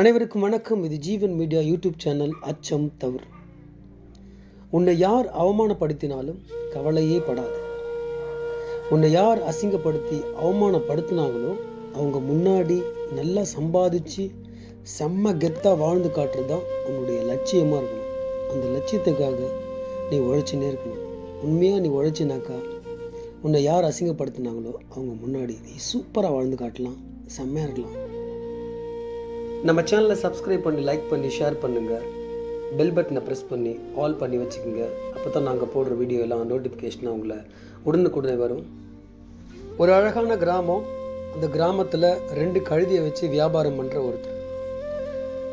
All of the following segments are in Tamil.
அனைவருக்கும் வணக்கம். இது ஜீவன் மீடியா யூடியூப் சேனல் அச்சம் தவறு. உன்னை யார் அவமானப்படுத்தினாலும் கவலையே படாது. உன்னை யார் அசிங்கப்படுத்தி அவமானப்படுத்தினாங்களோ அவங்க முன்னாடி நல்லா சம்பாதிச்சு செம்ம கெத்தாக வாழ்ந்து காட்டுறது தான் உன்னுடைய லட்சியமாக இருக்கணும். அந்த லட்சியத்துக்காக நீ உழைச்சினே இருக்கணும். உண்மையாக நீ உழைச்சினாக்கா உன்னை யார் அசிங்கப்படுத்தினாங்களோ அவங்க முன்னாடி நீ சூப்பராக வாழ்ந்து காட்டலாம். செம்மையாக இருக்கலாம். நம்ம சேனலை சப்ஸ்கிரைப் பண்ணி லைக் பண்ணி ஷேர் பண்ணுங்கள் பெல் பட்டனை ப்ரெஸ் பண்ணி ஆல் பண்ணி வச்சுக்கோங்க. அப்போ தான் நாங்கள் போடுற வீடியோ எல்லாம் நோட்டிஃபிகேஷனாக உங்களை உடனுக்குடனே வரும். ஒரு அழகான கிராமம். அந்த கிராமத்தில் ரெண்டு கழுதியை வச்சு வியாபாரம் பண்ணுற ஒருத்தர்.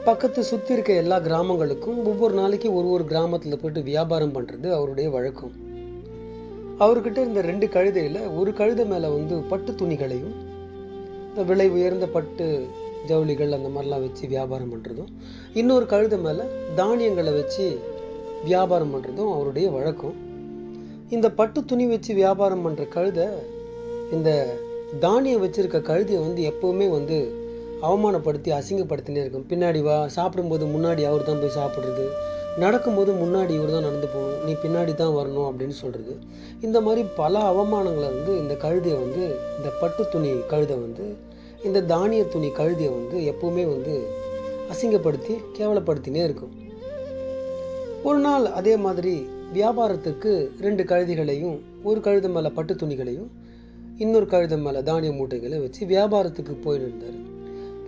பக்கத்து சுற்றி இருக்க எல்லா கிராமங்களுக்கும் ஒவ்வொரு நாளைக்கு ஒரு ஒரு கிராமத்தில் போயிட்டு வியாபாரம் பண்ணுறது அவருடைய வழக்கம். அவர்கிட்ட இருந்த ரெண்டு கழுதையில் ஒரு கழுதை மேலே வந்து பட்டு துணிகளையும் இந்த விலை உயர்ந்த பட்டு ஜவுளிகள் அந்த மாதிரிலாம் வச்சு வியாபாரம் பண்ணுறதும் இன்னொரு கழுதை மேலே தானியங்களை வச்சு வியாபாரம் பண்ணுறதும் அவருடைய வழக்கம். இந்த பட்டு துணி வச்சு வியாபாரம் பண்ணுற கழுதை இந்த தானியம் வச்சுருக்க கழுதையை வந்து எப்போவுமே வந்து அவமானப்படுத்தி அசிங்கப்படுத்தினே இருக்கும். பின்னாடி வா சாப்பிடும்போது முன்னாடி அவர் தான் போய் சாப்பிட்றது. நடக்கும்போது முன்னாடி இவர் தான் நடந்து போகணும். நீ பின்னாடி தான் வரணும் அப்படின்னு சொல்கிறது இந்த மாதிரி பல அவமானங்களை வந்து இந்த கழுதையை வந்து இந்த பட்டு துணி கழுதை வந்து இந்த தானிய துணி கழுதியை வந்து எப்பவுமே வந்து அசிங்கப்படுத்தி கேவலப்படுத்தினே இருக்கும். ஒரு நாள் அதே மாதிரி வியாபாரத்துக்கு ரெண்டு கழுதிகளையும் ஒரு கழுத மேலே பட்டு துணிகளையும் இன்னொரு கழுதம் மேலே தானிய மூட்டைகளை வச்சு வியாபாரத்துக்கு போயின்னு இருந்தார்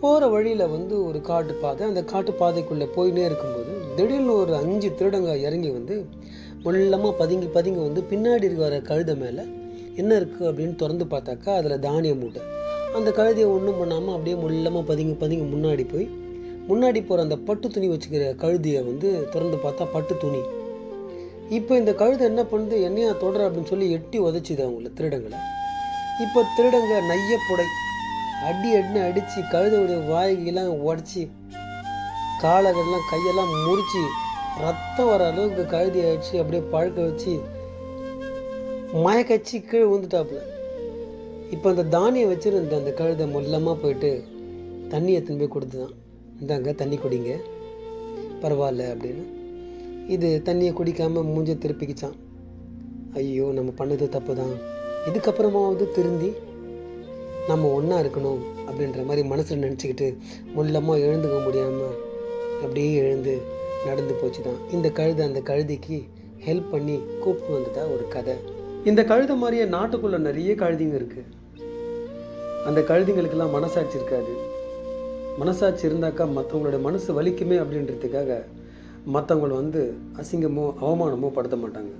போகிற வழியில் வந்து ஒரு காட்டு பாதை அந்த காட்டு பாதைக்குள்ளே போயினே இருக்கும்போது திடீர்னு ஒரு அஞ்சு திருடங்க இறங்கி வந்து முள்ளமாக பதுங்கி பதுங்கி வந்து பின்னாடி இருக்கிற கழுத மேலே என்ன இருக்குது அப்படின்னு திறந்து பார்த்தாக்கா அதில் தானிய மூட்டை. அந்த கழுதையை ஒன்றும் பண்ணாமல் அப்படியே முள்ளமாக பதுங்கி பதுங்கி முன்னாடி போய் முன்னாடி போகிற அந்த பட்டு துணி வச்சுக்கிற கழுதியை வந்து திறந்து பார்த்தா பட்டு துணி. இப்போ இந்த கழுதை என்ன பண்ணுது? என்னையா தொடர அப்படின்னு சொல்லி எட்டி உதச்சிது அவங்கள திருடங்களை. இப்போ திருடங்க நைய புடை. அடி அடின்னு அடித்து கழுதையுடைய வாய்கெல்லாம் உடச்சி காலகெல்லாம் கையெல்லாம் முறித்து ரத்தம் வர அளவுக்கு கழுதி ஆயிடுச்சு அப்படியே பழக்க வச்சு மயக்கச்சி கீழே விழுந்துட்டாப்புல. இப்போ அந்த தானியம் வச்சுருந்த அந்த கழுதை மொல்லமாக போயிட்டு தண்ணியை எடுத்துன்னு போய் கொடுத்துதான். இந்தாங்க தண்ணி குடிங்க. பரவாயில்ல அப்படின்னு. இது தண்ணியை குடிக்காமல் மூஞ்ச திருப்பிக்கிச்சான். ஐயோ நம்ம பண்ணது தப்பு தான் இதுக்கப்புறமாவது திருந்தி நம்ம ஒன்றா இருக்கணும் அப்படின்ற மாதிரி மனசில் நினச்சிக்கிட்டு முள்ளமாக எழுந்துக்க முடியாமல் அப்படியே எழுந்து நடந்து போச்சு தான் இந்த கழுதை அந்த கழுதைக்கு ஹெல்ப் பண்ணி கூப்பிட்டு வந்ததா ஒரு கதை. இந்த கழுதை மாதிரியே நாட்டுக்குள்ளே நிறைய கழுதிங்க இருக்குது அந்த கழுதிங்களுக்கெல்லாம் மனசாட்சி இருக்காது. மனசாட்சி இருந்தாக்கா மற்றவங்களோட மனசு வலிக்குமே அப்படின்றதுக்காக மற்றவங்களை வந்து அசிங்கமோ அவமானமோ படுத்த மாட்டாங்க.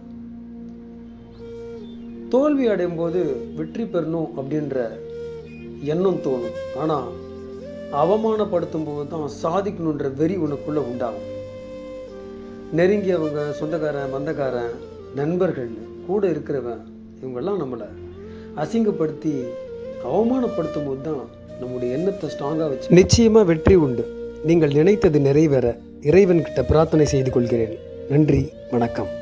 தோல்வி அடையும் போது வெற்றி பெறணும் அப்படின்ற எண்ணம் தோணும். ஆனால் அவமானப்படுத்தும் போது தான் சாதிக்கணுன்ற வெறி உனக்குள்ளே உண்டாகும். நெருங்கியவங்க சொந்தக்காரன் பந்தக்காரன் நண்பர்கள் கூட இருக்கிறவன் இவங்கெல்லாம் நம்மளை அசிங்கப்படுத்தி அவமானப்படுத்தும் போது தான் நம்முடைய எண்ணத்தை ஸ்ட்ராங்காக வச்சு நிச்சயமாக வெற்றி உண்டு. நீங்கள் நினைத்தது நிறைவேற. இறைவன்கிட்ட பிரார்த்தனை செய்து கொள்கிறேன். நன்றி வணக்கம்.